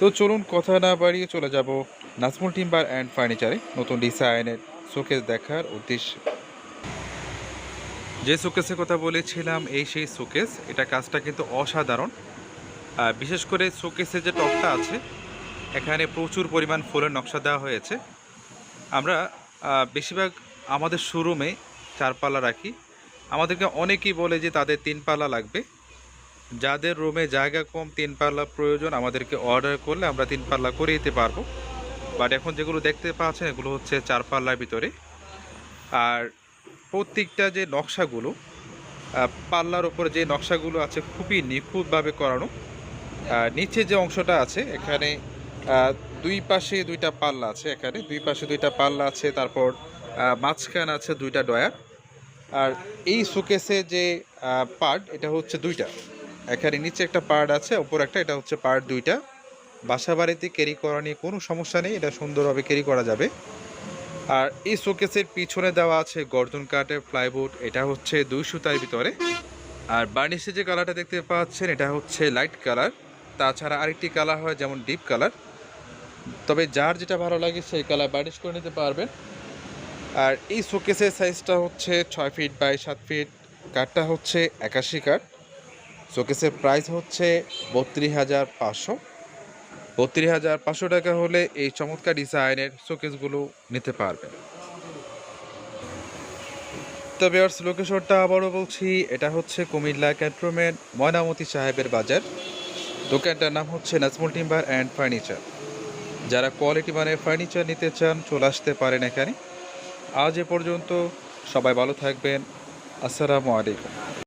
তো চলুন কথা না বাড়িয়ে চলে যাব নাজমুল টিম্বার অ্যান্ড ফার্নিচারে নতুন ডিজাইনের শোকেস দেখার উদ্দেশ্যে। যে শোকেসের কথা বলেছিলাম, এই সেই শোকেস, এটা কাজটা কিন্তু অসাধারণ। বিশেষ করে শোকেসের যে টপটা আছে, এখানে প্রচুর পরিমাণ ফুলের নকশা দেওয়া হয়েছে। আমরা বেশিরভাগ আমাদের শোরুমে চার পাল্লা রাখি। আমাদেরকে অনেকেই বলে যে তাদের তিন পাল্লা লাগবে। যাদের রুমে জায়গা কম, তিন পাল্লা প্রয়োজন, আমাদেরকে অর্ডার করলে আমরা তিন পাল্লা করে দিতে পারব। বাট এখন যেগুলো দেখতে পাচ্ছেন, এগুলো হচ্ছে চার পাল্লার ভিতরে। আর প্রত্যেকটা যে নকশাগুলো পাল্লার ওপরে যে নকশাগুলো আছে, খুবই নিখুঁতভাবে করানো। নিচে যে অংশটা আছে, এখানে দুই পাশে দুইটা পাল্লা আছে এখানে। দুই পাশে দুইটা পাল্লা আছে, তারপর মাঝখান আছে দুইটা ডয়ার আর এই শোকেসে যে পার্ট এটা হচ্ছে দুইটা। এখানে নিচে একটা পার্ট আছে, ওপর একটা, এটা হচ্ছে পার্ট দুইটা। বাসা বাড়িতে ক্যারি করা নিয়ে কোনো সমস্যা নেই, এটা সুন্দরভাবে ক্যারি করা যাবে। আর এই শোকেসের পিছনে দেওয়া আছে গর্জন কাঠের প্লাইউড এটা হচ্ছে দুই সুতার ভিতরে। আর বার্নিশে যে কালারটা দেখতে পাচ্ছেন, এটা হচ্ছে লাইট কালার তাছাড়া আরেকটি কালার হয় যেমন ডিপ কালার তবে যার যেটা ভালো লাগে সেই কালার বার্নিশ করে নিতে পারবেন। আর এই শোকেসের সাইজটা হচ্ছে ছয় ফিট বাই সাত ফিট কাঠটা হচ্ছে একাশি কাঠ। শোকেসের প্রাইস হচ্ছে বত্রিশ হাজার পাঁচশো। বত্রিশ হাজার পাঁচশো টাকা হলে এই চমৎকার ডিজাইনের শোকেসগুলো নিতে পারবেন। তবে আর লোকেশনটা আবারও বলছি, এটা হচ্ছে কুমিল্লা ক্যান্টনমেন্ট, ময়নামতি সাহেবের বাজার। দোকানটার নাম হচ্ছে নাজমুল টিম্বার অ্যান্ড ফার্নিচার। যারা কোয়ালিটি মানের ফার্নিচার নিতে চান, চলে আসতে পারেন এখানে। আজ এ পর্যন্ত সবাই ভালো থাকবেন। আসসালামু আলাইকুম।